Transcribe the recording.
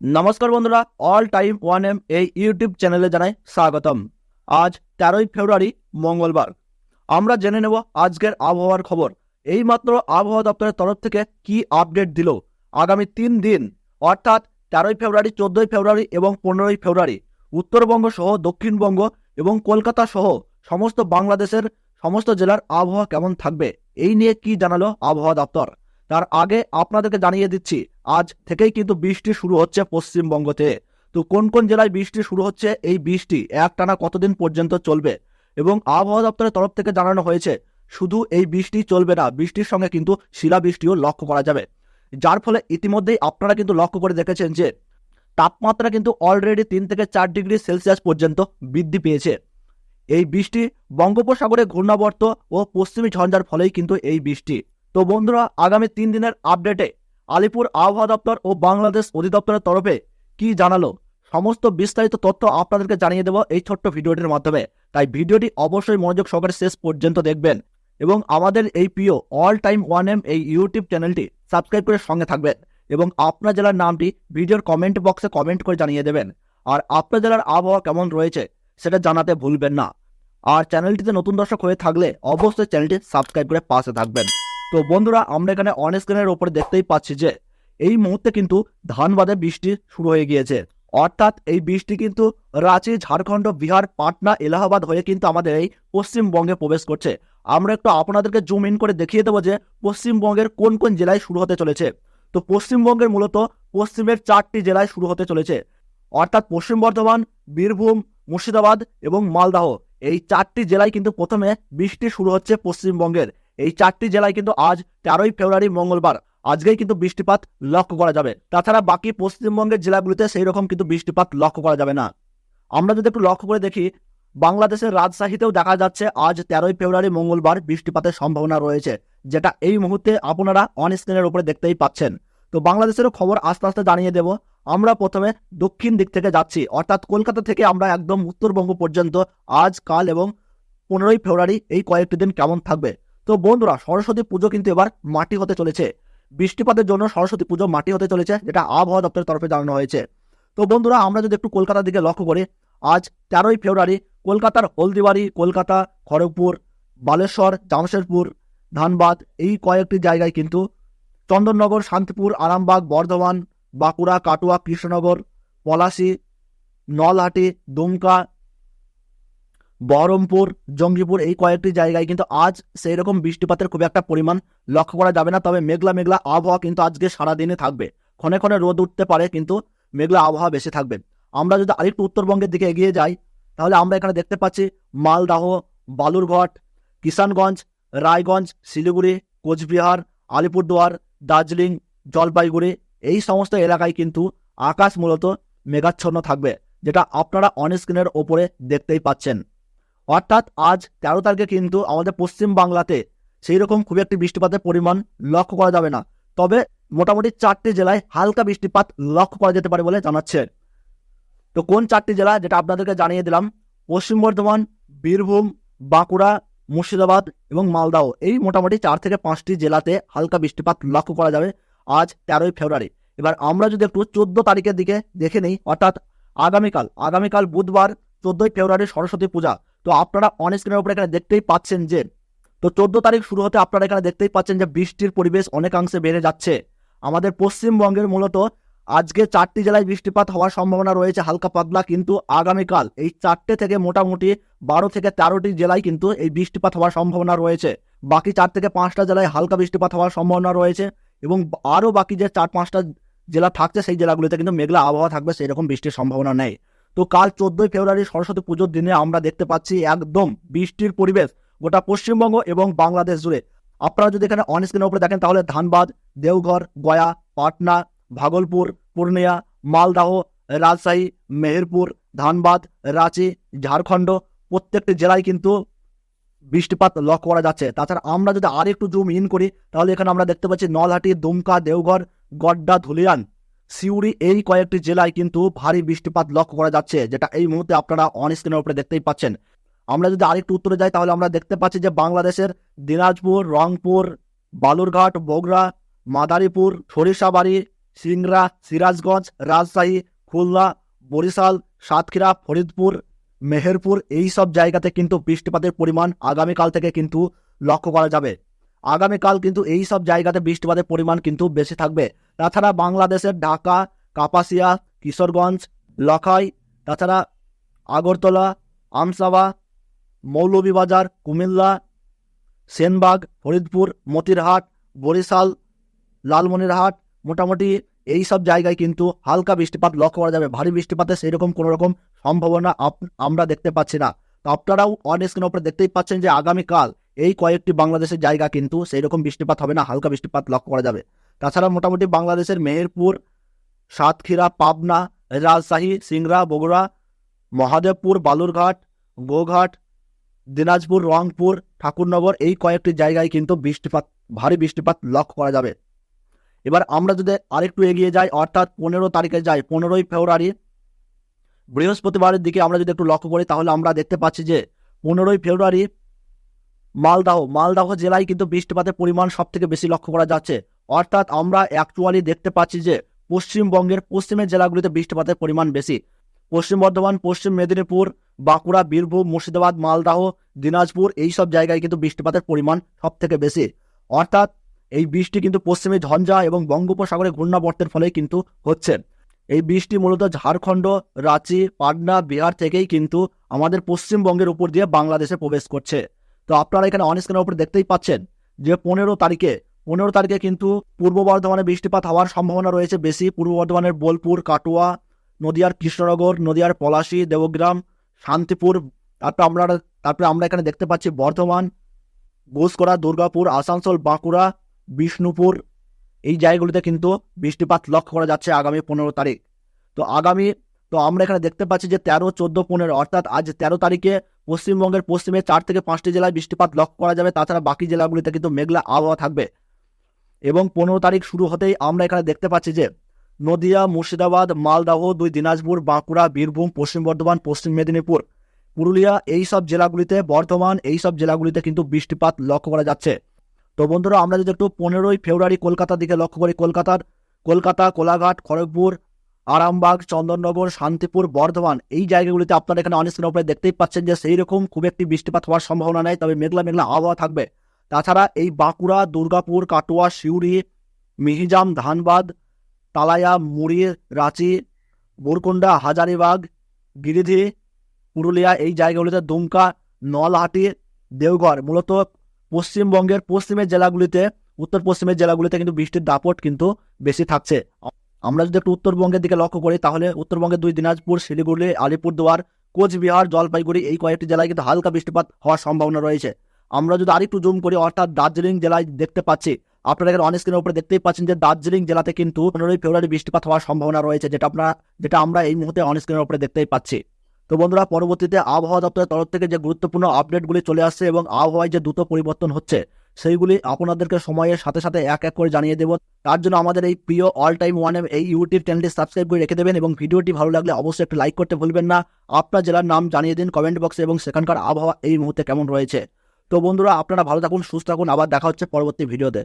নমস্কার বন্ধুরা all time one M এই ইউটিউব চ্যানেলে জানাই স্বাগতম। আজ তেরোই ফেব্রুয়ারি, মঙ্গলবার। আমরা জেনে নেব আজকের আবহাওয়ার খবর। এইমাত্র আবহাওয়া দপ্তরের তরফ থেকে কি আপডেট দিল আগামী তিন দিন, অর্থাৎ তেরোই ফেব্রুয়ারি, চোদ্দই ফেব্রুয়ারি এবং পনেরোই ফেব্রুয়ারি। উত্তরবঙ্গ সহ, দক্ষিণবঙ্গ এবং কলকাতা সহ সমস্ত বাংলাদেশের সমস্ত জেলার আবহাওয়া কেমন থাকবে, এই নিয়ে কি জানালো আবহাওয়া দপ্তর। তার আগে আপনাদেরকে জানিয়ে দিচ্ছি, আজ থেকেই কিন্তু বৃষ্টি শুরু হচ্ছে পশ্চিমবঙ্গতে। তো কোন কোন জেলায় বৃষ্টি শুরু হচ্ছে? এই বৃষ্টি একটানা কতদিন পর্যন্ত চলবে? এবং আবহাওয়া দপ্তরের তরফ থেকে জানানো হয়েছে, শুধু এই বৃষ্টি চলবে না, বৃষ্টির সঙ্গে কিন্তু শিলাবৃষ্টিও লক্ষ্য করা যাবে। যার ফলে ইতিমধ্যেই আপনারা কিন্তু লক্ষ্য করে দেখেছেন যে, তাপমাত্রা কিন্তু অলরেডি তিন থেকে চার ডিগ্রি সেলসিয়াস পর্যন্ত বৃদ্ধি পেয়েছে। এই বৃষ্টি বঙ্গোপসাগরে ঘূর্ণাবর্ত ও পশ্চিমী ঝঞ্ঝার ফলেই কিন্তু এই বৃষ্টি। তো বন্ধুরা, আগামী তিন দিনের আপডেটে আলিপুর আবহাওয়া দপ্তর ও বাংলাদেশ অধিদপ্তরের তরফে কি জানালো? সমস্ত বিস্তারিত তথ্য আপনাদেরকে জানিয়ে দেব এই ছোট্ট ভিডিওটির মাধ্যমে। তাই ভিডিওটি অবশ্যই মনোযোগ সহকারে শেষ পর্যন্ত দেখবেন এবং আমাদের এই প্রিয় অল টাইম ওয়ান এম এই ইউটিউব চ্যানেলটি সাবস্ক্রাইব করে সঙ্গে থাকবেন এবং আপনার জেলার নামটি ভিডিওর কমেন্ট বক্সে কমেন্ট করে জানিয়ে দেবেন। আর আপনার জেলার আবহাওয়া কেমন রয়েছে সেটা জানাতে ভুলবেন না। আর চ্যানেলটিতে নতুন দর্শক হয়ে থাকলে অবশ্যই চ্যানেলটি সাবস্ক্রাইব করে পাশে থাকবেন। তো বন্ধুরা, আমরা এখানে অন স্ক্রিনের ওপরে দেখতেই পাচ্ছি যে, এই মুহূর্তে কিন্তু ধানবাদে বৃষ্টি শুরু হয়ে গিয়েছে। অর্থাৎ এই বৃষ্টি কিন্তু রাঁচি, ঝাড়খণ্ড, বিহার, পাটনা, এলাহাবাদ হয়ে কিন্তু আমাদের এই পশ্চিমবঙ্গে প্রবেশ করছে। আমরা একটু আপনাদেরকে জুম ইন করে দেখিয়ে দেবো যে, পশ্চিমবঙ্গের কোন কোন জেলায় শুরু হতে চলেছে। তো পশ্চিমবঙ্গের মূলত পশ্চিমের চারটি জেলায় শুরু হতে চলেছে। অর্থাৎ পশ্চিম বর্ধমান, বীরভূম, মুর্শিদাবাদ এবং মালদাহ। এই চারটি জেলায় কিন্তু প্রথমে বৃষ্টি শুরু হচ্ছে পশ্চিমবঙ্গের। এই চারটি জেলায় কিন্তু আজ তেরোই ফেব্রুয়ারি মঙ্গলবার, আজকেই কিন্তু বৃষ্টিপাত লক্ষ্য করা যাবে। তাছাড়া বাকি পশ্চিমবঙ্গের জেলাগুলিতে সেই রকম কিন্তু বৃষ্টিপাত লক্ষ্য করা যাবে না। আমরা যদি একটু লক্ষ্য করে দেখি, বাংলাদেশের রাজশাহীতেও দেখা যাচ্ছে আজ তেরোই ফেব্রুয়ারি মঙ্গলবার বৃষ্টিপাতের সম্ভাবনা রয়েছে, যেটা এই মুহূর্তে আপনারা অন স্ক্রিনের উপরে দেখতেই পাচ্ছেন। তো বাংলাদেশেরও খবর আস্তে আস্তে জানিয়ে দেব। আমরা প্রথমে দক্ষিণ দিক থেকে যাচ্ছি, অর্থাৎ কলকাতা থেকে আমরা একদম উত্তরবঙ্গ পর্যন্ত আজ, কাল এবং পনেরোই ফেব্রুয়ারি এই কয়েকটি দিন কেমন থাকবে? তো বন্ধুরা, সরস্বতী পুজো কিন্তু এবার মাটি হতে চলেছে। বৃষ্টিপাতের জন্য সরস্বতী পুজো মাটি হতে চলেছে, যেটা আবহাওয়া দপ্তরের তরফে জানানো হয়েছে। তো বন্ধুরা, আমরা যদি একটু কলকাতার দিকে লক্ষ্য করি, আজ তেরোই ফেব্রুয়ারি, কলকাতার হলদিবাড়ি, কলকাতা, খড়গপুর, বালেশ্বর, জামশেদপুর, ধানবাদ, এই কয়েকটি জায়গায় কিন্তু চন্দননগর, শান্তিপুর, আরামবাগ, বর্ধমান, বাঁকুড়া, কাটুয়া, কৃষ্ণনগর, পলাশি, নলহাটি, দুমকা বহরমপুর, জঙ্গিপুর এই কয়েকটি জায়গায় কিন্তু আজ সেই রকম বৃষ্টিপাতের খুব একটা পরিমাণ লক্ষ্য করা যাবে না। তবে মেঘলা মেঘলা আবহাওয়া কিন্তু আজকে সারাদিনে থাকবে। ক্ষণে ক্ষণে রোদ উঠতে পারে কিন্তু মেঘলা আবহাওয়া বেশি থাকবে। আমরা যদি আরেকটু উত্তরবঙ্গের দিকে এগিয়ে যাই, তাহলে আমরা এখানে দেখতে পাচ্ছি মালদাহ, বালুরঘাট, কিষানগঞ্জ, রায়গঞ্জ, শিলিগুড়ি, কোচবিহার, আলিপুরদুয়ার, দার্জিলিং, জলপাইগুড়ি এই সমস্ত এলাকায় কিন্তু আকাশ মূলত মেঘাচ্ছন্ন থাকবে, যেটা আপনারা অন স্ক্রিনের ওপরে দেখতেই পাচ্ছেন। অর্থাৎ আজ তেরো তারিখে কিন্তু আমাদের পশ্চিম বাংলাতে সেই রকম খুব একটি বৃষ্টিপাতের পরিমাণ লক্ষ্য করা যাবে না। তবে মোটামুটি চারটি জেলায় হালকা বৃষ্টিপাত লক্ষ্য করা যেতে পারে বলে জানাচ্ছে। তো কোন চারটি জেলা, যেটা আপনাদেরকে জানিয়ে দিলাম, পশ্চিম বর্ধমান, বীরভূম, বাঁকুড়া, মুর্শিদাবাদ এবং মালদাহ এই মোটামুটি চার থেকে পাঁচটি জেলাতে হালকা বৃষ্টিপাত লক্ষ্য করা যাবে আজ তেরোই ফেব্রুয়ারি। এবার আমরা যদি একটু চোদ্দ তারিখের দিকে দেখে নিই, অর্থাৎ আগামীকাল আগামীকাল বুধবার, চোদ্দই ফেব্রুয়ারি সরস্বতী পূজা। তো আপনারা অন স্ক্রিনের উপরে এখানে দেখতেই পাচ্ছেন যে, তো চোদ্দ তারিখ শুরু হতে আপনারা এখানে দেখতেই পাচ্ছেন যে বৃষ্টির পরিবেশ অনেকাংশে বেড়ে যাচ্ছে। আমাদের পশ্চিমবঙ্গের মূলত আজকে চারটি জেলায় বৃষ্টিপাত হওয়ার সম্ভাবনা রয়েছে হালকা পাতলা, কিন্তু আগামীকাল এই চারটে থেকে মোটামুটি বারো থেকে তেরোটি জেলায় কিন্তু এই বৃষ্টিপাত হওয়ার সম্ভাবনা রয়েছে। বাকি চার থেকে পাঁচটা জেলায় হালকা বৃষ্টিপাত হওয়ার সম্ভাবনা রয়েছে এবং আরও বাকি যে চার পাঁচটা জেলা থাকছে সেই জেলাগুলিতে কিন্তু মেঘলা আবহাওয়া থাকবে সেই রকম বৃষ্টির সম্ভাবনা নেই। তো কাল চোদ্দই ফেব্রুয়ারি সরস্বতী পুজোর দিনে আমরা দেখতে পাচ্ছি একদম বৃষ্টির পরিবেশ গোটা পশ্চিমবঙ্গ এবং বাংলাদেশ জুড়ে। আপনারা যদি এখানে অন স্ক্রিনের উপরে দেখেন তাহলে ধানবাদ, দেওঘর, গয়া, পাটনা, ভাগলপুর, পূর্ণিয়া, মালদাহ, রাজশাহী, মেহেরপুর, ধানবাদ, রাঁচি, ঝাড়খণ্ড প্রত্যেকটি জেলায় কিন্তু বৃষ্টিপাত লক্ষ্য করা যাচ্ছে। তাছাড়া আমরা যদি আর একটু জুম ইন করি তাহলে এখানে আমরা দেখতে পাচ্ছি নলহাটি, দুমকা, দেওঘর, গড্ডা, ধুলিয়ান। সিউড়ি এই কয়েকটি জেলায় কিন্তু ভারী বৃষ্টিপাত লক্ষ্য করা যাচ্ছে, যেটা এই মুহূর্তে আপনারা অন স্ক্রিনের উপরে দেখতেই পাচ্ছেন। আমরা যদি আরেকটু উত্তরে যাই, তাহলে আমরা দেখতে পাচ্ছি যে বাংলাদেশের দিনাজপুর, রংপুর, বালুরঘাট, বগুড়া, মাদারীপুর, সরিষাবাড়ি, সিংড়া, সিরাজগঞ্জ, রাজশাহী, খুলনা, বরিশাল, সাতক্ষীরা, ফরিদপুর, মেহেরপুর, এই সব জায়গাতে কিন্তু বৃষ্টিপাতের পরিমাণ আগামীকাল থেকে কিন্তু লক্ষ্য করা যাবে। আগামীকাল কিন্তু এই সব জায়গাতে বৃষ্টিপাতের পরিমাণ কিন্তু বেশি থাকবে। তাছাড়া বাংলাদেশের ঢাকা, কাপাসিয়া, কিশোরগঞ্জ, লখাই, তাছাড়া আগরতলা আমসাবা মৌলভীবাজার, কুমিল্লা, সেনবাগ, ফরিদপুর, মতিরহাট, বরিশাল, লালমনিরহাট, মোটামুটি এই সব জায়গায় কিন্তু হালকা বৃষ্টিপাত লক্ষ্য করা যাবে। ভারী বৃষ্টিপাতে সেই রকম কোনো রকম সম্ভাবনা আমরা দেখতে পাচ্ছি না। তো আপনারাও অন স্ক্রিনের উপরে দেখতেই পাচ্ছেন যে আগামীকাল এই কয়েকটি বাংলাদেশের জায়গা কিন্তু সেই রকম বৃষ্টিপাত হবে না, হালকা বৃষ্টিপাত লক্ষ্য করা যাবে। তাছাড়া মোটামুটি বাংলাদেশের মেহেরপুর, সাতক্ষীরা, পাবনা, রাজশাহী, সিংড়া, বগুড়া, মহাদেবপুর, বালুরঘাট, গোঘাট, দিনাজপুর, রংপুর, ঠাকুরনগর এই কয়েকটি জায়গায় কিন্তু বৃষ্টিপাত, ভারী বৃষ্টিপাত লক্ষ্য করা যাবে। এবার আমরা যদি আরেকটু এগিয়ে যাই, অর্থাৎ পনেরো তারিখে যাই, পনেরোই ফেব্রুয়ারি, বৃহস্পতিবারের দিকে আমরা যদি একটু লক্ষ্য করি, তাহলে আমরা দেখতে পাচ্ছি যে পনেরোই ফেব্রুয়ারি মালদাহ মালদাহ জেলায় কিন্তু বৃষ্টিপাতের পরিমাণ সব থেকে বেশি লক্ষ্য করা যাচ্ছে। অর্থাৎ আমরা অ্যাকচুয়ালি দেখতে পাচ্ছি যে, পশ্চিমবঙ্গের পশ্চিমের জেলাগুলিতে বৃষ্টিপাতের পরিমাণ বেশি। পশ্চিম বর্ধমান, পশ্চিম মেদিনীপুর, বাঁকুড়া, বীরভূম, মুর্শিদাবাদ, মালদাহ, দিনাজপুর এই সব জায়গায় কিন্তু বৃষ্টিপাতের পরিমাণ সব থেকে বেশি। অর্থাৎ এই বৃষ্টি কিন্তু পশ্চিমে ঝঞ্ঝা এবং বঙ্গোপসাগরে ঘূর্ণাবর্তের ফলে কিন্তু হচ্ছে। এই বৃষ্টি মূলত ঝাড়খণ্ড, রাঁচি, পাটনা, বিহার থেকেই কিন্তু আমাদের পশ্চিমবঙ্গের উপর দিয়ে বাংলাদেশে প্রবেশ করছে। তো আপনারা এখানে অনস্ক্রিনের উপর দেখতেই পাচ্ছেন যে পনেরো তারিখে পনেরো তারিখে কিন্তু পূর্ব বর্ধমানে বৃষ্টিপাত হওয়ার সম্ভাবনা রয়েছে বেশি। পূর্ব বর্ধমানের বোলপুর, কাটোয়া, নদিয়ার কৃষ্ণনগর, নদিয়ার পলাশী, দেবগ্রাম, শান্তিপুর, তারপর আমরা, তারপরে আমরা এখানে দেখতে পাচ্ছি বর্ধমান, ঘোষকরা, দুর্গাপুর, আসানসোল, বাঁকুড়া, বিষ্ণুপুর, এই জায়গাগুলিতে কিন্তু বৃষ্টিপাত লক্ষ্য করা যাচ্ছে আগামী পনেরো তারিখ। তো আগামী তো আমরা এখানে দেখতে পাচ্ছি যে তেরো, চোদ্দ, পনেরো, অর্থাৎ আজ তেরো তারিখে পশ্চিমবঙ্গের পশ্চিমে চার থেকে পাঁচটি জেলায় বৃষ্টিপাত লক্ষ্য করা যাবে। তাছাড়া বাকি জেলাগুলিতে কিন্তু মেঘলা আবহাওয়া থাকবে। এবং পনেরো তারিখ শুরু হতেই আমরা এখানে দেখতে পাচ্ছি যে নদিয়া, মুর্শিদাবাদ, মালদাহ, দুই দিনাজপুর, বাঁকুড়া, বীরভূম, পশ্চিম বর্ধমান, পশ্চিম মেদিনীপুর, পুরুলিয়া এই সব জেলাগুলিতে বর্ধমান এই সব জেলাগুলিতে কিন্তু বৃষ্টিপাত লক্ষ্য করা যাচ্ছে। তো বন্ধুরা, আমরা যদি একটু পনেরোই ফেব্রুয়ারি কলকাতার দিকে লক্ষ্য করি, কলকাতার, কলকাতা, কোলাঘাট, খড়গপুর আরামবাগ, চন্দননগর, শান্তিপুর, বর্ধমান এই জায়গাগুলিতে আপনারা এখানে অনেক উপরে দেখতেই পাচ্ছেন যে সেই রকম খুব একটি বৃষ্টিপাত হওয়ার সম্ভাবনা নেই, তবে মেঘলা মেঘলা আবহাওয়া থাকবে। তাছাড়া এই বাঁকুড়া, দুর্গাপুর, কাটোয়া, সিউড়ি, মিহিজাম, ধানবাদ, তালায়া, মুড়ি, রাঁচি, বোরকুন্ডা, হাজারিবাগ, গিরিধি, পুরুলিয়া এই জায়গাগুলিতে দুমকা, নলহাটি, দেওঘর মূলত পশ্চিমবঙ্গের পশ্চিমের জেলাগুলিতে, উত্তর পশ্চিমের জেলাগুলিতে কিন্তু বৃষ্টির দাপট কিন্তু বেশি থাকছে। আমরা যদি একটু উত্তরবঙ্গের দিকে লক্ষ্য করি, তাহলে উত্তরবঙ্গের দুই দিনাজপুর, শিলিগুড়ি, আলিপুরদুয়ার, কোচবিহার, জলপাইগুড়ি এই কয়েকটি জেলায় কিন্তু হালকা বৃষ্টিপাত হওয়ার সম্ভাবনা রয়েছে। আমরা যদি আরেকটু জুম করি, অর্থাৎ দার্জিলিং জেলায় দেখতে পাচ্ছি, আপনারা এখানে অনেক স্ক্রিনের উপরে দেখতেই পাচ্ছেন যে দার্জিলিং জেলাতে কিন্তু পনেরোই ফেব্রুয়ারি বৃষ্টিপাত হওয়ার সম্ভাবনা রয়েছে, যেটা আপনারা যেটা আমরা এই মুহূর্তে অনেক স্ক্রিনের উপরে দেখতেই পাচ্ছি। তো বন্ধুরা, পরবর্তীতে আবহাওয়া দপ্তরের তরফ থেকে যে গুরুত্বপূর্ণ আপডেটগুলি চলে আসছে এবং আবহাওয়ায় যে দ্রুত পরিবর্তন হচ্ছে সেইগুলি আপনাদেরকে সময়ের সাথে সাথে এক এক করে জানিয়ে দেব। তার জন্য আমাদের এই প্রিয় অল টাইম ওয়ান এম এই ইউটিউব চ্যানেলটি সাবস্ক্রাইব করে রেখে দেবেন এবং ভিডিওটি ভালো লাগলে অবশ্যই একটু লাইক করতে ভুলবেন না। আপনার জেলার নাম জানিয়ে দিন কমেন্ট বক্সে এবং সেখানকার আবহাওয়া এই মুহূর্তে কেমন রয়েছে। তো বন্ধুরা, আপনারা ভালো থাকুন, সুস্থ থাকুন। আবার দেখা হচ্ছে পরবর্তী ভিডিওতে